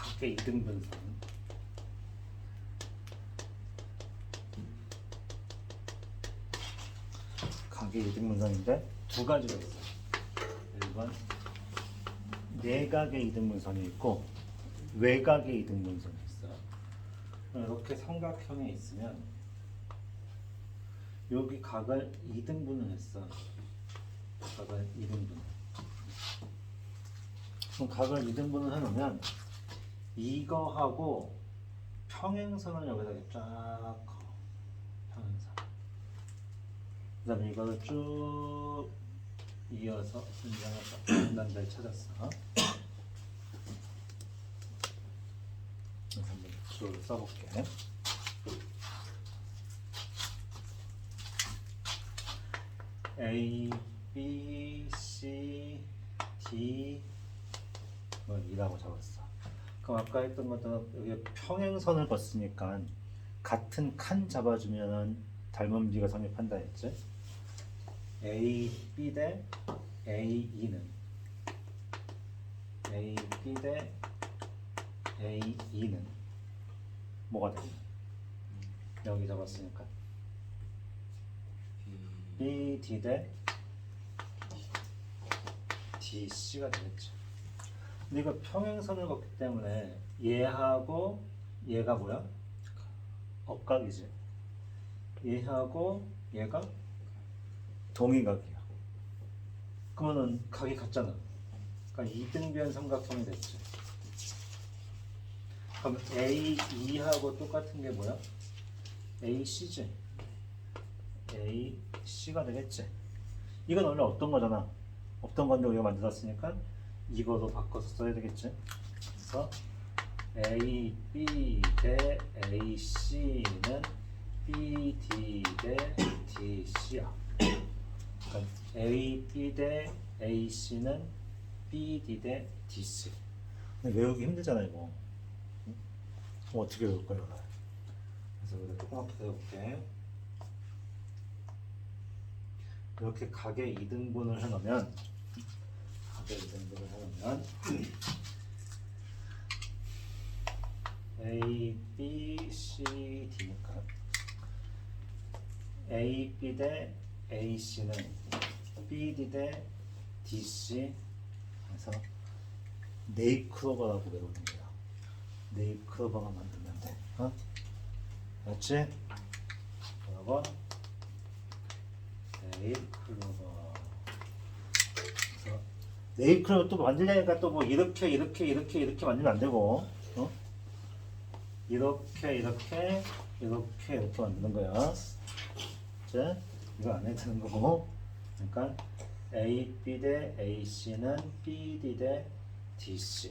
각의 이등분선 각의 이등분선인데 두 가지가 있어요. 1번 내각의 이등분선이 있고 외각의 이등분선이 있어요. 이렇게 삼각형에 있으면 여기 각을 2등분을 했어. 각을 2등분. 그럼 각을 2등분을 해놓으면 이거하고 평행선을 여기다 쫙. 평행선. 그 다음에 이거를 쭉 이어서 분장해서 난잘 찾았어. 한번 줄 써볼게. A, B, C, D 뭐 이라고 적었어. 그럼 아까 했던 것처럼 여기 평행선을 봤으니까 같은 칸 잡아주면은 닮은 비가 성립한다 했지. A, B 대 A, E는 A, B 대 A, E는 뭐가 되냐? 여기 잡았으니까 B, D 대 D, C가 되겠죠. 근데 이거 평행선을 걷기 때문에 얘하고 얘가 뭐야? 억각이지. 얘하고 얘가 동의각이야. 그러면은 각이 같잖아. 그러니까 이등변 삼각형이 됐지. 그럼 A, E하고 똑같은 게 뭐야? AC지. AC가 되겠지. 이건 원래 없던 거잖아. 없던 건데 우리가 만들었으니까 이거도 바꿔서 써야 되겠지. 그래서 A, B 대 AC는 B, D 대 DC야. 그러니까 A, B 대 AC는 B, D 대 DC. 근데 외우기 힘들잖아 이거. 응? 그럼 어떻게 외울 거야 이걸? 그래서 우리가 조그맣게 해볼게. 이렇게 각의 이등분을 해놓으면 각의 이등분을 해놓으면 A, B, C, D니까 A, B 대 AC는 B, D 대 DC 해서 네이클로버라고 외우는 거야. 네이클로버가 만들면 돼. 어? 맞지? 뭐라고? 네이클로버. 네이클로버 또 만들려니까 또 뭐 이렇게 이렇게 이렇게 이렇게 만들면 안 되고, 어? 이렇게 이렇게 이렇게 이렇게 만드는 거야. 자, 이거 안 해도 되는 거고. 그러니까 A, B 대 AC는 B, D 대 DC.